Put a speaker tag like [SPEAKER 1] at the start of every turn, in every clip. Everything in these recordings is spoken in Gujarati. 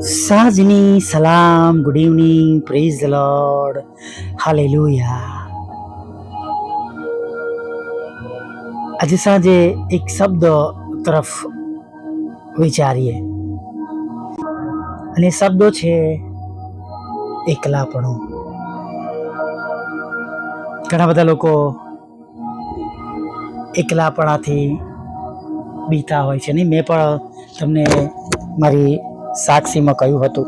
[SPEAKER 1] સાંજની સલામ good evening praise the Lord hallelujah આજે સાંજે એક શબ્દ તરફ વિચારીએ. અને શબ્દો છે એકલાપણું. ઘણા બધા લોકો એકલાપણાથી બીતા હોય છે. નહીં, મેં પણ તમને મારી સાક્ષીમાં કહ્યું હતું.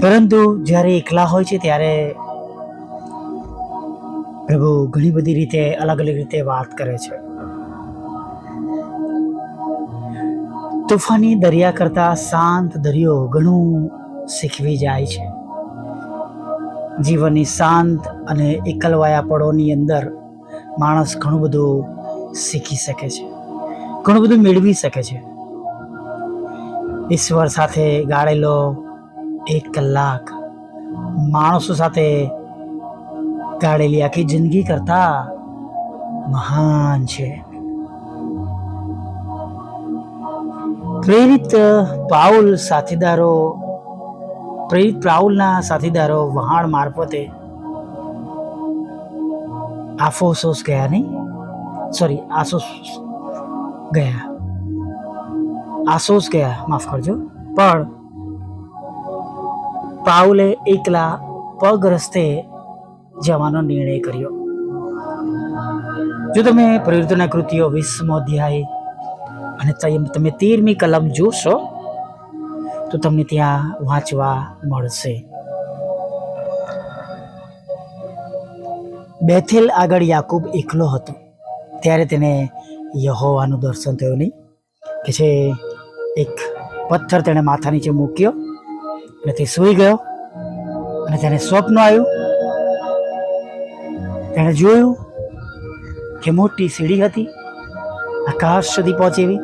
[SPEAKER 1] પરંતુ જ્યારે એકલા હોય છે ત્યારે પ્રભુ ઘણી બધી રીતે અલગ અલગ રીતે વાત કરે છે. તોફાની દરિયા કરતા શાંત દરિયો ઘણું શીખવી જાય છે. જીવનની શાંત અને એકલવાયા પળોની અંદર માણસ ઘણું બધું શીખી શકે છે. ઘણું બધું મેળવી શકે છે. ઈશ્વર સાથે ગાળેલો એક કલાક માણસો સાથે ગાળેલી આખી જિંદગી કરતા મહાન છે. પ્રેરિત પાઉલ સાથીદારો, પ્રેરિત પાઉલના સાથીદારો વહાણ મારફતે આફોસોસ ગયા નહીં? સોરી, આસોસ ગયા. આસોસ ગયા, માફ કરજો. પણ પાઉલે એકલા પગ રસ્તે જવાનો નિર્ણય કર્યો. જો તમે પ્રવૃત્તિના કૃતિઓ વીસમો અધ્યાય અને તમે તેરમી કલમ જોશો, તો તમને ત્યાં વાંચવા મળશે. બેથેલ આગળ યાકૂબ એકલો હતો. ત્યારે તેને યહોવાનું દર્શન થયું નહીં. કે છે, એક પથ્થર તેણે માથા નીચે મૂક્યો અને તે સૂઈ ગયો અને તેને સ્વપ્ન આવ્યું. તેણે જોયું કે મોટી સીડી હતી, આકાશ સુધી પહોંચી એવી.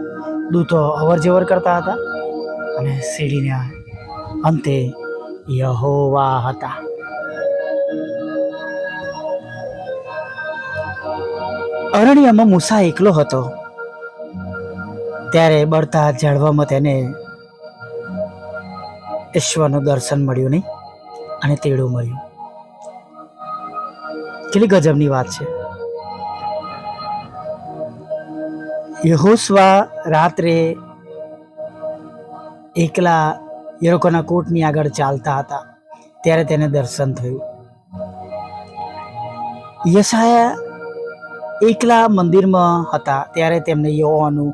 [SPEAKER 1] દૂતો અવર જવર કરતા હતા અને સીડીના અંતે યહોવા હતા. અરણ્યમાં મૂસા એકલો હતો. ત્યારે બળતા ઝાડવામાં તેને ઈશ્વરનું દર્શન મળ્યું નહીં અને તેડું મળ્યું. કેટલી ગજબની વાત છે. યહોસવા રાત્રે એકલા યરોકોના કોટની આગળ ચાલતા હતા. ત્યારે તેને દર્શન થયું. યશાયા એકલા મંદિરમાં હતા, ત્યારે તેમને યહોવાનું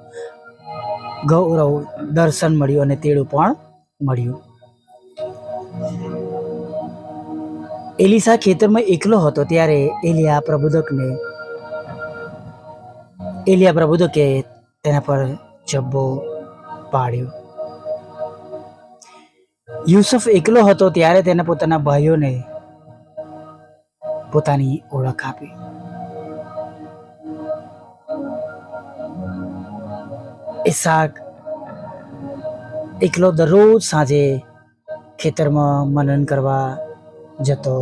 [SPEAKER 1] ગૌરવ દર્શન મળ્યું અને તેડું પણ મળ્યું. એલિસા ખેતરમાં એકલો હતો, ત્યારે એલિયા પ્રબોધકને એલિયા પ્રબોધકે તેના પર જબ્બો પાડ્યો. યુસુફ એકલો હતો, ત્યારે તેને પોતાના ભાઈઓને પોતાની ઓળખ આપી. ઇસાક એકલો દરરોજ સાંજે ખેતરમાં મનન કરવા જતો.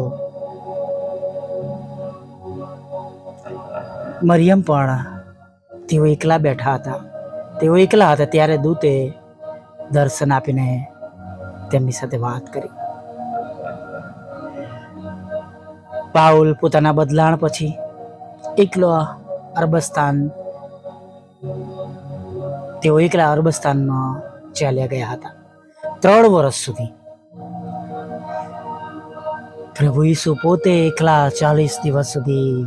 [SPEAKER 1] મરિયમ પણ તેઓ એકલા બેઠા હતા. તેઓ એકલા હતા ત્યારે દૂતે દર્શન આપીને તેમની સાથે વાત કરી. પાઉલ પોતાના બદલાણ પછી એકલો અરબસ્તાન તેઓ એકલા અરબસ્તાનમાં ચાલ્યા ગયા હતા. ત્રણ વર્ષ સુધી. પ્રભુ ઈસુ પોતે એકલા ચાલીસ દિવસ સુધી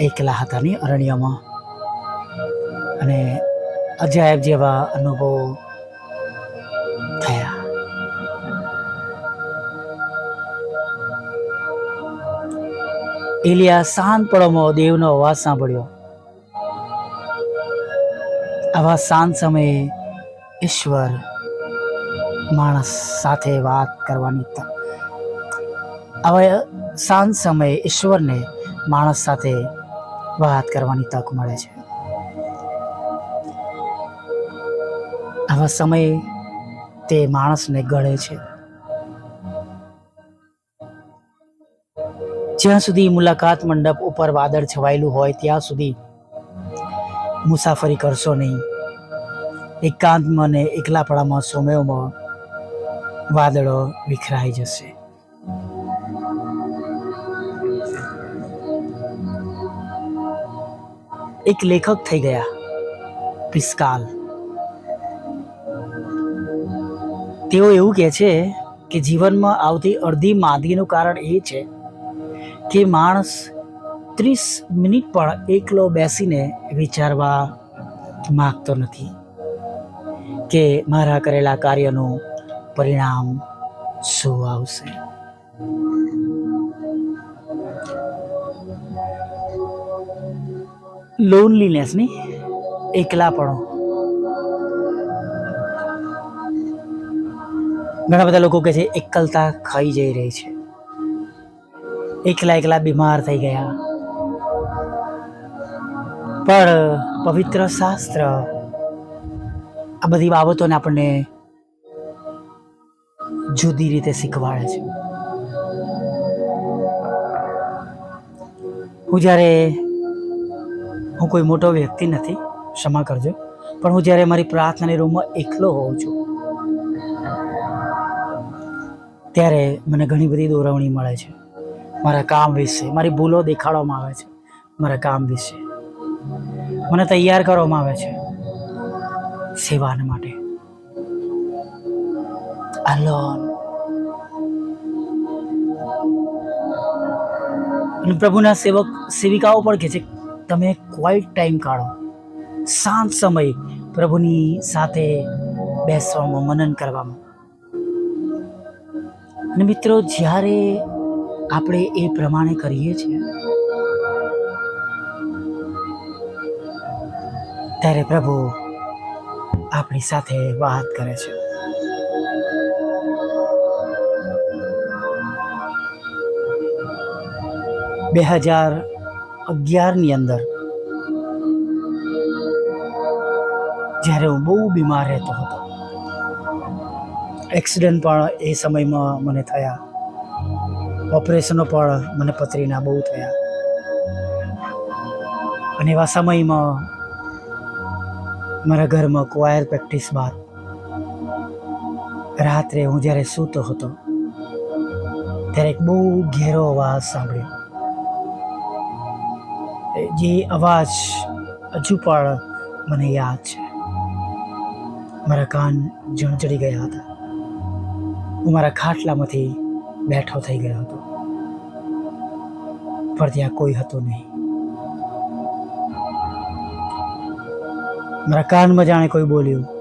[SPEAKER 1] એકલા હતા ને અરણ્યમાં. અને અજાયબ જેવા અનુભવો થયા. એલિયા શાંત પળોમાં દેવનો અવાજ સાંભળ્યો. આવા શાંત સમયે ઈશ્વર માણસ સાથે વાત કરવાની તક આવા શાંત સમયે ઈશ્વરને માણસ સાથે વાત કરવાની તક મળે છે. આવા સમયે તે માણસને ગળે છે. જ્યાં સુધી મુલાકાત મંડપ ઉપર વાદળ છવાયેલું હોય, ત્યાં સુધી મુસાફરી કરશો નહીં. એકાંતમાં ને એકલાપણામાં સમયોમાં વાદળો વિખરાઈ જશે. એક લેખક થઈ ગયા પિસ્કાલ તેઓ એવું કહે છે કે જીવનમાં આવતી અડધી માંદગીનું કારણ એ છે કે માણસ ત્રીસ મિનિટ પણ એકલો બેસીને વિચારવા માગતો નથી કે મારા કરેલા કાર્યનું પરિણામ શું આવશે. લોનલીનેસની એકલાપણો ઘણા બધા લોકો કહે છે, એકલતા ખાઈ જઈ રહી છે. એકલા એકલા બીમાર થઈ ગયા. પણ પવિત્ર શાસ્ત્ર આ બધી બાબતોને આપણને જુદી રીતે શીખવાડે છે. હું જ્યારે હું કોઈ મોટો વ્યક્તિ નથી, ક્ષમા કરજો, પણ હું જ્યારે મારી પ્રાર્થનાની રૂમમાં એકલો હોઉં છું, ત્યારે મને ઘણી બધી દોરવણી મળે છે. મારા કામ વિશે, મારી ભૂલો દેખાડવામાં આવે છે મારા કામ વિશે. મને તૈયાર કરવામાં આવે છે સેવાને માટે. અલોન અને પ્રભુના સેવક સેવિકાઓ પણ કહે છે, તમે ક્વાઇટ ટાઈમ કાઢો. શાંત સમય પ્રભુની સાથે બેસવામાં, મનન કરવામાં. અને મિત્રો, જ્યારે આપણે એ પ્રમાણે કરીએ છીએ ત્યારે પ્રભુ આપણી સાથે વાત કરે છે. બે હજાર અગિયારની અંદર જ્યારે હું બહુ બીમાર રહેતો હતો. એક્સિડન્ટ પણ એ સમયમાં મને થયા. ઓપરેશનો પણ મને પથરીના બહુ થયા. અને એવા સમયમાં મારા ઘરમાં ક્વાયર પ્રેક્ટિસ બાદ રાત્રે હું જ્યારે સૂતો હતો, ત્યારે એક બહુ ઘેરો અવાજ સાંભળ્યો. જે અવાજ હજુ પણ મને યાદ છે. મારા કાન જણચડી ગયા હતા. હું મારા ખાટલામાંથી બેઠો થઈ ગયો હતો. પણ ત્યાં કોઈ હતું નહીં. મારા કાનમાં જાણે કોઈ બોલ્યું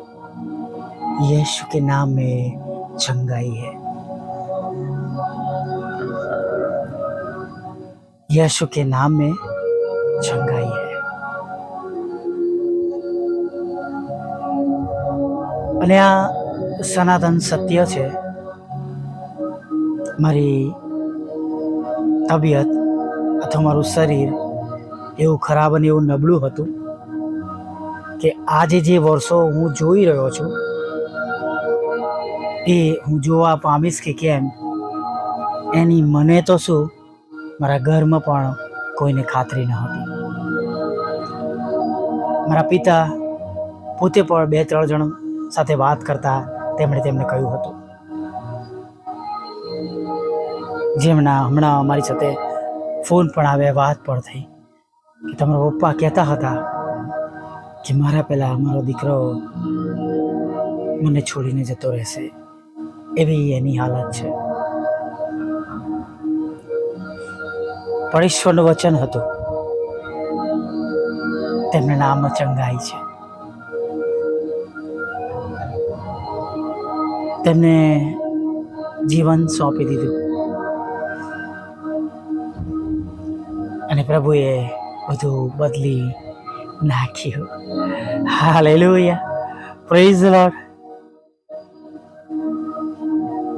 [SPEAKER 1] यीशु के नाम में चंगाई है यीशु के नाम में चंगाई है અને આ સનાતન સત્ય છે મારી તબિયત અથવા મારું શરીર એવું ખરાબ અને એવું નબળું હતું કે આજે જે વર્ષો હું જોઈ રહ્યો છું, એ હું જોવા પામીશ કે કેમ, એની મને તો શું, મારા ઘરમાં પણ કોઈને ખાતરી ન હતી. મારા પિતા પોતે પણ બે ત્રણ જણ સાથે વાત કરતા તેમણે તેમને કહ્યું હતું. જેમના હમણાં અમારી સાથે ફોન પણ આવ્યા, વાત પણ થઈ. કે તમારા પપ્પા કહેતા હતા કે મારા પહેલાં અમારો દીકરો મને છોડીને જતો રહેશે, એવી એની હાલત છે. પણ ઈશ્વરનું વચન હતું. તેમને નામ ચંગાઈ છે. તેમને જીવન સોંપી દીધું. અને પ્રભુએ બધું બદલી નાખ્યું હાલેલુયા પ્રેઝ લોર્ડ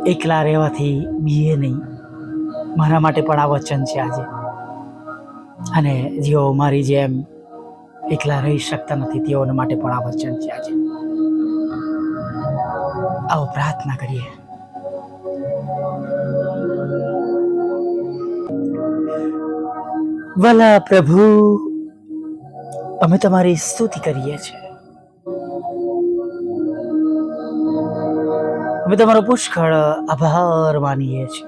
[SPEAKER 1] એકલા રહેવાથી બીએ નહીં મારા માટે પણ આ વચન છે આજે અને જેઓ મારી જેમ એકલા રહી શકતા નથી તેઓના માટે પણ આ વચન છે આજે આવો પ્રાર્થના કરીએ ભલા પ્રભુ અમે તમારી સ્તુતિ કરીએ છીએ. અમે તમારો પુષ્કળ આભાર માનીએ છીએ.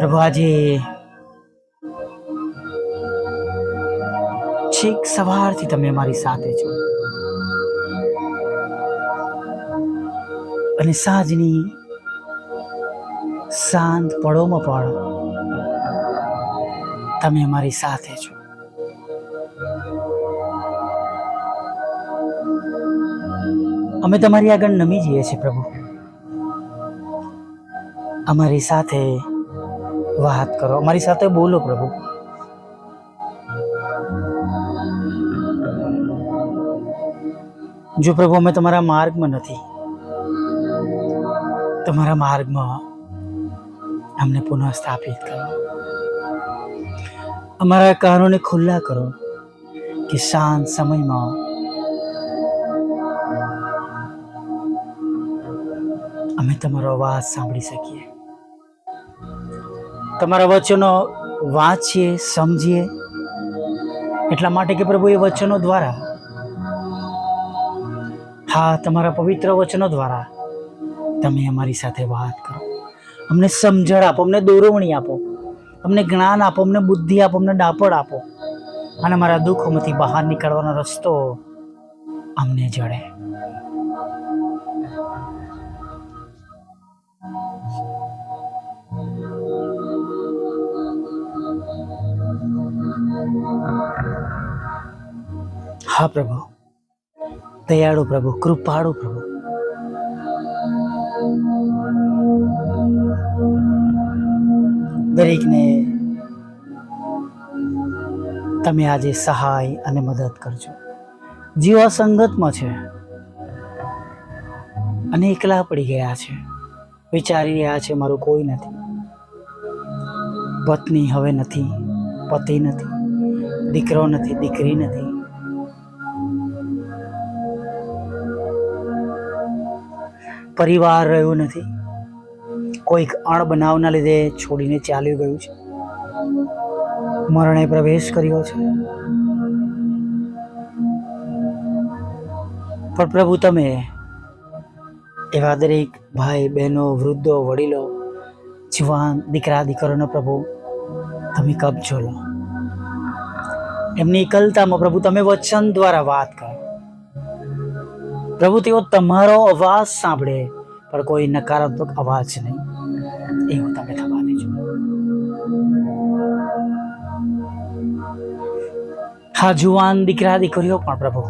[SPEAKER 1] પ્રભુ, આજે છેક સવારથી તમે અમારી સાથે છો. અને સાંજની શાંત પળોમાં પણ તમે અમારી સાથે છો. અમે તમારી આગળ નમી જઈએ છીએ, પ્રભુ. અમારી સાથે વાત કરો. અમારી સાથે બોલો, પ્રભુ. જો પ્રભુ, અમે તમારા માર્ગમાં નથી, તમારા માર્ગમાં અમને પુનઃ સ્થાપિત કરો. અમારા કાનોને ખુલ્લા કરો કે શાંત સમયમાં અમે તમારો અવાજ સાંભળી શકીએ. તમારા વચનો વાંચીએ, સમજીએ. એટલા માટે કે પ્રભુ એ વચનો દ્વારા, હા, તમારા પવિત્ર વચનો દ્વારા તમે અમારી સાથે વાત કરો. અમને સમજણ આપો, અમને દોરવણી આપો, અમને જ્ઞાન આપો, અમને બુદ્ધિ આપો, અમને ડાપડ આપો. અને મારા દુઃખોમાંથી બહાર નીકળવાનો રસ્તો અમને જડે. હા પ્રભુ. દયાળુ પ્રભુ, કૃપાળુ પ્રભુ. દરેકને તમે આજે સહાય અને મદદ કરજો. જીવ અસંગતમાં છે. અને એકલા પડી ગયા છે. વિચારી રહ્યા છે, મારું કોઈ નથી. પત્ની હવે નથી, પતિ નથી, દીકરો નથી, દીકરી નથી. પરિવાર રહ્યો નથી. કોઈક અણબનાવના લીધે છોડીને ચાલ્યું ગયું છે. મરણે પ્રવેશ કર્યો છે. પણ પ્રભુ તમે એવા દરેક ભાઈ, બહેનો, વૃદ્ધો, વડીલો, જુવાન, દીકરા, દીકરીનો પ્રભુ તમે કબજો લો એમની એકલતામાં પ્રભુ તમે વચન દ્વારા વાત કરો. પ્રભુ તેઓ તમારો અવાજ સાંભળે, પણ કોઈ નકારાત્મક અવાજ નહીં. એવું તમે થવા દેજો હા જુવાન દીકરા દીકરીઓ પણ પ્રભુ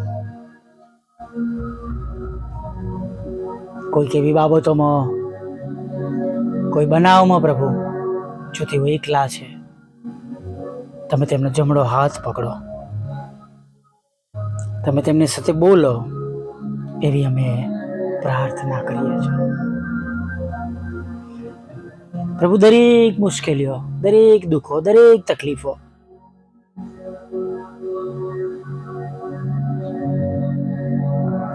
[SPEAKER 1] કોઈક એવી બાબતોમાં કોઈ બનાવમાં પ્રભુ જો તેઓ એકલા છે તમે તેમનો જમણો હાથ પકડો તમે તેમની સાથે બોલો એવી અમે પ્રાર્થના કરીએ છીએ પ્રભુ, દરેક મુશ્કેલીઓ, દરેક દુઃખો, દરેક તકલીફો.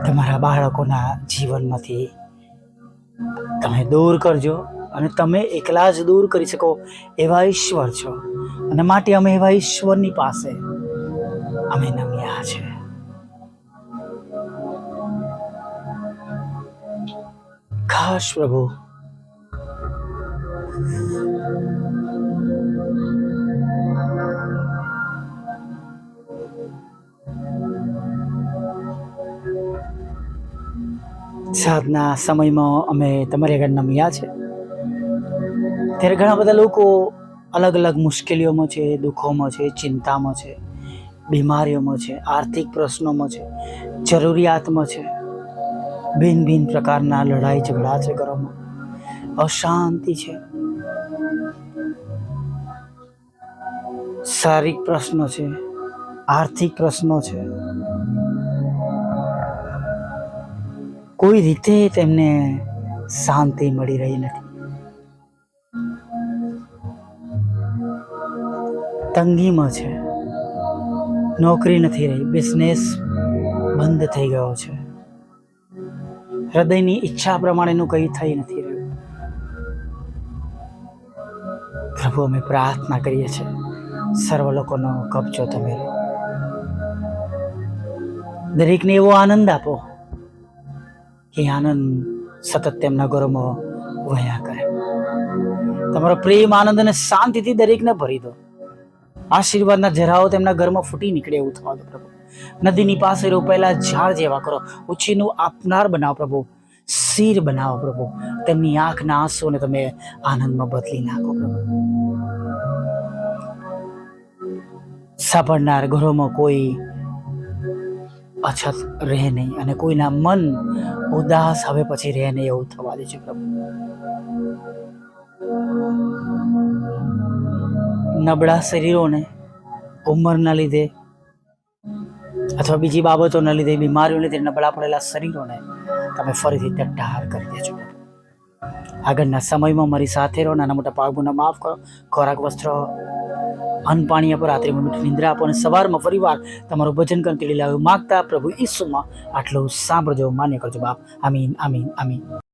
[SPEAKER 1] તમારા બાળકોના જીવનમાંથી તમે દૂર કરજો અને તમે એકલા જ દૂર કરી શકો એવા ઈશ્વર છો. અને માટે અમે એવા ઈશ્વરની પાસે અમે નમ્યા છે. ખાસ પ્રભુ સાધના સમયમાં અમે તમારી આગળ નમ્યા છે. ત્યારે ઘણા બધા લોકો અલગ અલગ મુશ્કેલીઓમાં છે, દુઃખોમાં છે, ચિંતામાં છે, બીમારીઓમાં છે, આર્થિક પ્રશ્નોમાં છે, જરૂરિયાતમાં છે. ભિન્ન ભિન્ન પ્રકારના લડાઈ ઝઘડા છે ઘરોમાં. અશાંતિ છે. શારીરિક પ્રશ્નો છે, આર્થિક પ્રશ્નો છે. કોઈ રીતે તેમને શાંતિ મળી રહી નથી. તંગીમાં છે. નોકરી નથી રહી બિઝનેસ બંધ થઈ ગયો છે. હૃદયની ઈચ્છા પ્રમાણેનું કંઈ થઈ નથી રહ્યું. પ્રભુ, અમે પ્રાર્થના કરીએ છીએ. સર્વ લોકોનો કબજો તમે. દરેકને એવો આનંદ આપો કે આનંદ સતત તેમના ઘરોમાં વહ્યા કરે. તમારો પ્રેમ, આનંદ અને શાંતિથી દરેકને ભરી દો. આશીર્વાદના જરાઓ તેમના ઘરમાં ફૂટી નીકળે એવું થવા દો પ્રભુ. નદીની પાસે રોપાયેલા ઝાડ જેવા કરો. ઉછીનું આપનાર બનાવો પ્રભુ. શીર બનાવો પ્રભુ. તેમની આંખના આંસુને તમે આનંદમાં બદલી નાખો પ્રભુ. સાંભળનાર ઘરોમાં કોઈ અછત રહે નહીં અને કોઈના મન ઉદાસ હવે પછી રહે નહીં એવું થવા દે છે પ્રભુ. નબળા શરીરોને ઉંમરના લીધે અથવા બીજી બાબતોના લીધે બીમારીઓને લીધે નબળા પડેલા શરીરોને તમે ફરીથી ટટ્ટાર કરી દેજો આગળના સમયમાં મારી સાથે રહો, નાના મોટા પાપોને માફ કરો, ખોરાક, વસ્ત્ર અન્ન પાણી આપો, રાત્રે મીઠી નિંદ્રા આપો અને સવારમાં ફરીવાર તમારું ભજન કરી તેડી લાવ્યું. માગતા પ્રભુ ઈસુમાં આટલું સાંભળજો, માન્ય કરજો બાપ. આમીન આમીન આમીન.